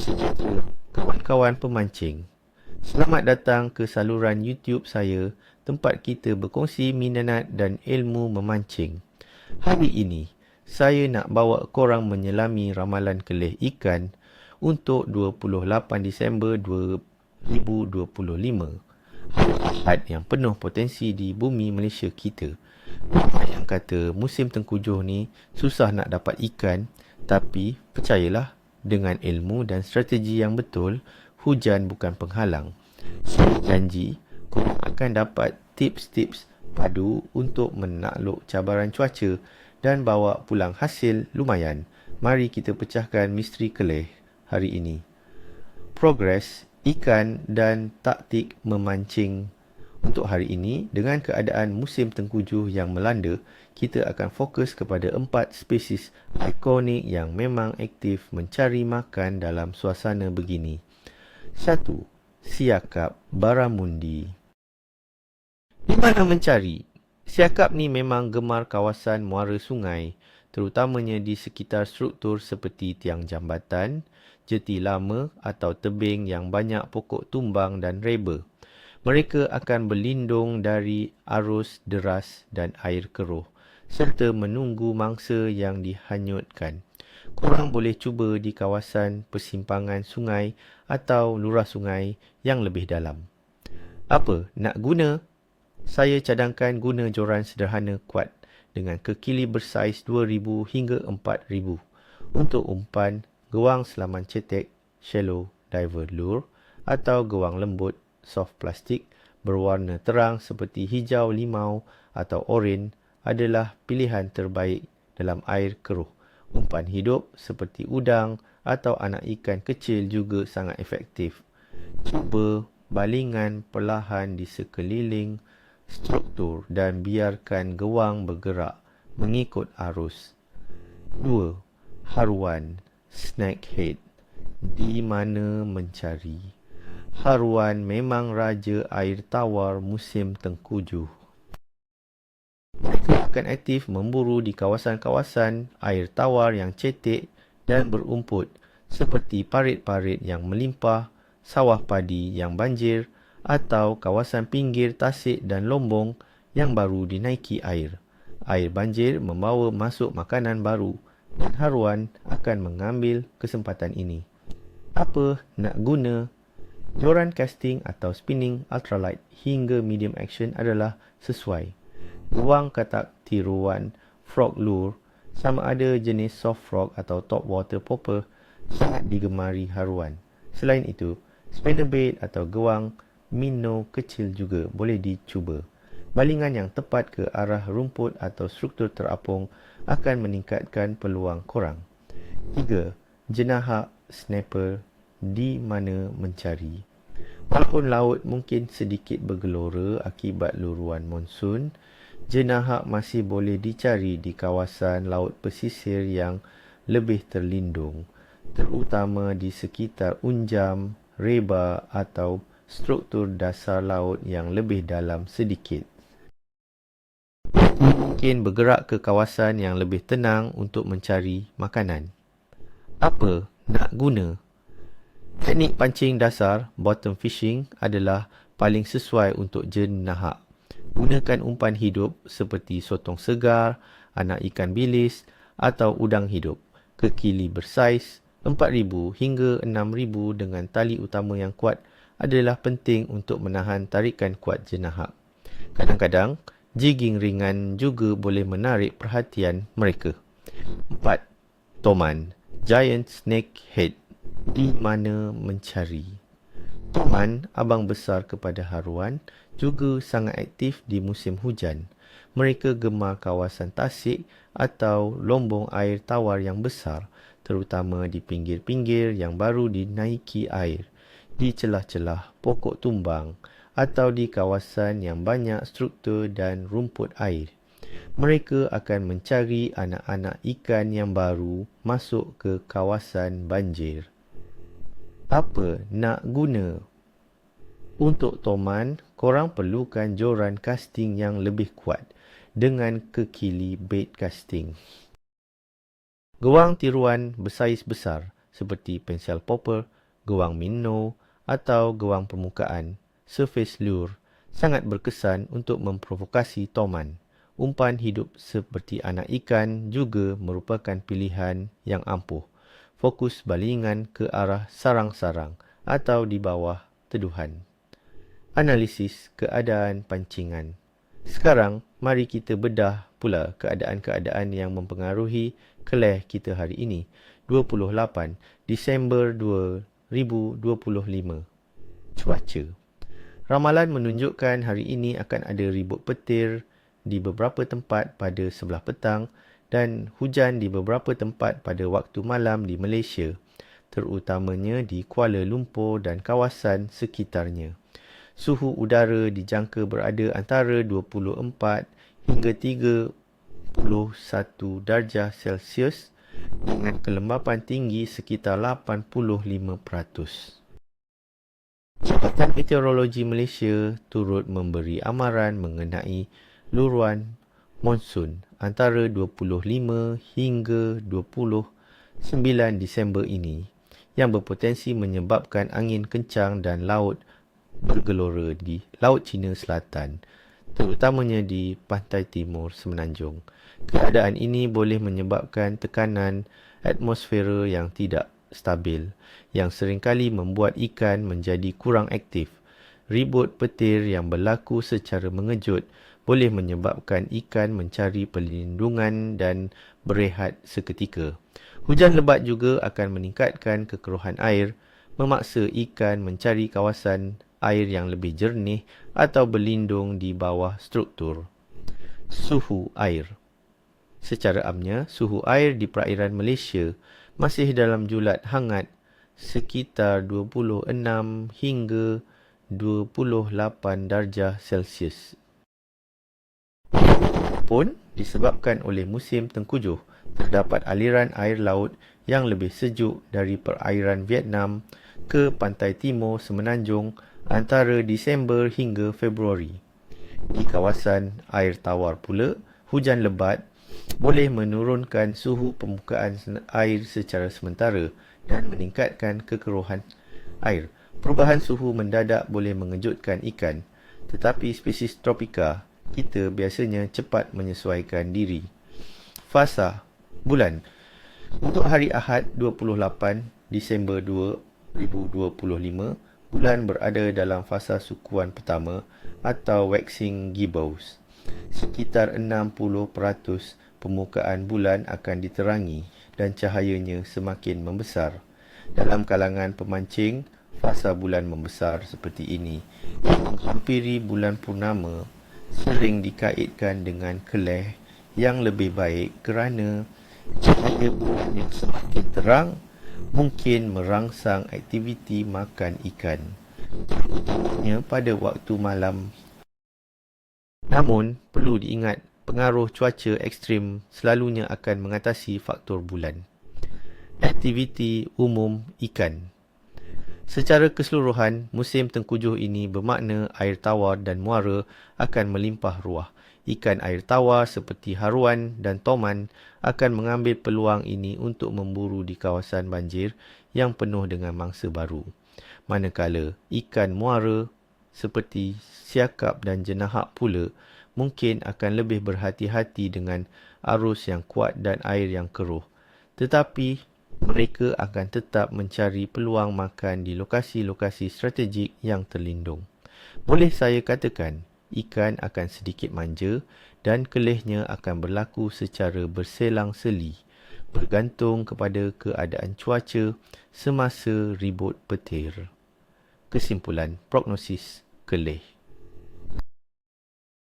sejahtera kawan-kawan pemancing. Selamat datang ke saluran YouTube saya, tempat kita berkongsi minat dan ilmu memancing. Hari ini, saya nak bawa korang menyelami ramalan kelih ikan untuk 28 Disember 2025. Ahad yang penuh potensi di bumi Malaysia kita. Ramai yang kata musim tengkujuh ni susah nak dapat ikan, tapi percayalah dengan ilmu dan strategi yang betul, hujan bukan penghalang. Saya janji korang akan dapat tips-tips padu untuk menakluk cabaran cuaca dan bawa pulang hasil lumayan. Mari kita pecahkan misteri kelih hari ini. Progres ikan dan taktik memancing untuk hari ini dengan keadaan musim tengkujuh yang melanda kita akan fokus kepada empat spesies ikonik yang memang aktif mencari makan dalam suasana begini. Satu, Siakap Baramundi. Di mana mencari? Siakap ni memang gemar kawasan muara sungai, terutamanya di sekitar struktur seperti tiang jambatan, jeti lama atau tebing yang banyak pokok tumbang dan reba. Mereka akan berlindung dari arus deras dan air keruh serta menunggu mangsa yang dihanyutkan. Korang boleh cuba di kawasan persimpangan sungai atau lurah sungai yang lebih dalam. Apa? Nak guna? Saya cadangkan guna joran sederhana kuat dengan kekili bersaiz 2000 hingga 4000 untuk umpan gewang selaman cetek shallow diver lure atau gewang lembut soft plastik berwarna terang seperti hijau limau atau oren adalah pilihan terbaik dalam air keruh. Umpan hidup seperti udang atau anak ikan kecil juga sangat efektif. Cuba balingan perlahan di sekeliling struktur dan biarkan gewang bergerak mengikut arus. 2. Haruan snakehead di mana mencari. Haruan memang raja air tawar musim tengkujuh. Mereka akan aktif memburu di kawasan-kawasan air tawar yang cetek dan berumput seperti parit-parit yang melimpah, sawah padi yang banjir atau kawasan pinggir tasik dan lombong yang baru dinaiki air. Air banjir membawa masuk makanan baru dan haruan akan mengambil kesempatan ini. Apa nak guna joran casting atau spinning ultralight hingga medium action adalah sesuai. Ruang katak tiruan frog lure sama ada jenis soft frog atau top water popper sangat digemari haruan. Selain itu, spinnerbait atau gewang minnow kecil juga boleh dicuba. Balingan yang tepat ke arah rumput atau struktur terapung akan meningkatkan peluang korang. 3. Jenahak snapper di mana mencari. Walaupun laut mungkin sedikit bergelora akibat luruan monsun, jenahak masih boleh dicari di kawasan laut pesisir yang lebih terlindung, terutama di sekitar unjam, reba atau struktur dasar laut yang lebih dalam sedikit mungkin bergerak ke kawasan yang lebih tenang untuk mencari makanan. Apa nak guna? Teknik pancing dasar bottom fishing adalah paling sesuai untuk jenahak. Gunakan umpan hidup seperti sotong segar, anak ikan bilis atau udang hidup. Kekili bersaiz 4,000 hingga 6,000 dengan tali utama yang kuat adalah penting untuk menahan tarikan kuat jenahak. Kadang-kadang, jigging ringan juga boleh menarik perhatian mereka. 4. Toman Giant Snake Head Di mana mencari Toman, abang besar kepada haruan, juga sangat aktif di musim hujan. Mereka gemar kawasan tasik atau lombong air tawar yang besar, terutama di pinggir-pinggir yang baru dinaiki air, di celah-celah pokok tumbang, atau di kawasan yang banyak struktur dan rumput air. Mereka akan mencari anak-anak ikan yang baru masuk ke kawasan banjir. Apa nak guna? Untuk toman, korang perlukan joran casting yang lebih kuat dengan kekili bait casting. Gewang tiruan bersaiz besar seperti pensel popper, gewang minnow atau gewang permukaan, surface lure, sangat berkesan untuk memprovokasi toman. Umpan hidup seperti anak ikan juga merupakan pilihan yang ampuh. Fokus balingan ke arah sarang-sarang atau di bawah teduhan. Analisis keadaan pancingan. Sekarang, mari kita bedah pula keadaan-keadaan yang mempengaruhi keleh kita hari ini, 28 Disember 2025. Cuaca. Ramalan menunjukkan hari ini akan ada ribut petir di beberapa tempat pada sebelah petang dan hujan di beberapa tempat pada waktu malam di Malaysia, terutamanya di Kuala Lumpur dan kawasan sekitarnya. Suhu udara dijangka berada antara 24 hingga 31 darjah Celsius dengan kelembapan tinggi sekitar 85%. Jabatan Meteorologi Malaysia turut memberi amaran mengenai luruan monsun antara 25 hingga 29 Disember ini yang berpotensi menyebabkan angin kencang dan laut bergelora di Laut Cina Selatan terutamanya di pantai timur semenanjung. Keadaan ini boleh menyebabkan tekanan atmosfera yang tidak stabil yang seringkali membuat ikan menjadi kurang aktif. Ribut petir yang berlaku secara mengejut boleh menyebabkan ikan mencari perlindungan dan berehat seketika. Hujan lebat juga akan meningkatkan kekeruhan air, memaksa ikan mencari kawasan air yang lebih jernih atau berlindung di bawah struktur. Suhu air Secara amnya, suhu air di perairan Malaysia masih dalam julat hangat sekitar 26 hingga 28 darjah Celsius pun disebabkan oleh musim tengkujuh, terdapat aliran air laut yang lebih sejuk dari perairan Vietnam ke pantai timur semenanjung antara Disember hingga Februari. Di kawasan air tawar pula, hujan lebat boleh menurunkan suhu permukaan air secara sementara dan meningkatkan kekeruhan air. Perubahan suhu mendadak boleh mengejutkan ikan, tetapi spesies tropika kita biasanya cepat menyesuaikan diri. Fasa bulan untuk hari Ahad 28 Disember 2025, bulan berada dalam fasa sukuan pertama atau waxing gibbous. Sekitar 60% permukaan bulan akan diterangi dan cahayanya semakin membesar. Dalam kalangan pemancing, fasa bulan membesar seperti ini menghampiri bulan purnama sering dikaitkan dengan keleh yang lebih baik kerana cahaya bulan yang semakin terang mungkin merangsang aktiviti makan ikan terutamanya pada waktu malam. Namun, perlu diingat pengaruh cuaca ekstrim selalunya akan mengatasi faktor bulan. Aktiviti umum ikan Secara keseluruhan, musim tengkujuh ini bermakna air tawar dan muara akan melimpah ruah. Ikan air tawar seperti haruan dan toman akan mengambil peluang ini untuk memburu di kawasan banjir yang penuh dengan mangsa baru. Manakala ikan muara seperti siakap dan jenahak pula mungkin akan lebih berhati-hati dengan arus yang kuat dan air yang keruh. Tetapi mereka akan tetap mencari peluang makan di lokasi-lokasi strategik yang terlindung. Boleh saya katakan, ikan akan sedikit manja dan kelihnya akan berlaku secara berselang-seli bergantung kepada keadaan cuaca semasa ribut petir. Kesimpulan prognosis kelih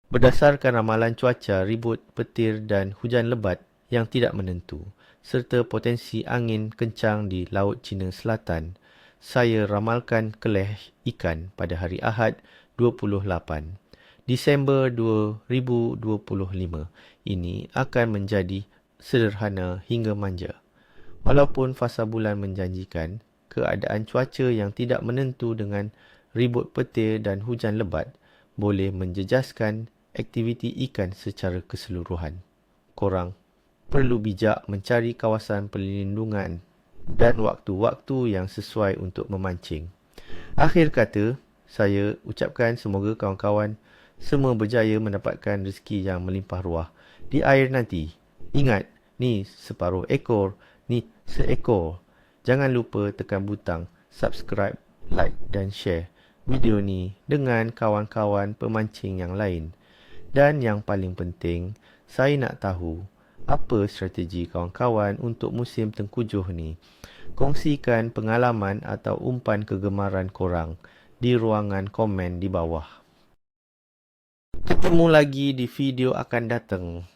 Berdasarkan ramalan cuaca, ribut petir dan hujan lebat yang tidak menentu, serta potensi angin kencang di Laut Cina Selatan, saya ramalkan keleh ikan pada hari Ahad 28 Disember 2025 ini akan menjadi sederhana hingga manja. Walaupun fasa bulan menjanjikan, keadaan cuaca yang tidak menentu dengan ribut petir dan hujan lebat boleh menjejaskan aktiviti ikan secara keseluruhan. Korang perlu bijak mencari kawasan perlindungan dan waktu-waktu yang sesuai untuk memancing. Akhir kata, saya ucapkan semoga kawan-kawan semua berjaya mendapatkan rezeki yang melimpah ruah di air nanti. Ingat, ni separuh ekor, ni seekor. Jangan lupa tekan butang subscribe, like dan share video ni dengan kawan-kawan pemancing yang lain. Dan yang paling penting, saya nak tahu apa strategi kawan-kawan untuk musim tengkujuh ni. Kongsikan pengalaman atau umpan kegemaran korang di ruangan komen di bawah. Ketemu lagi di video akan datang.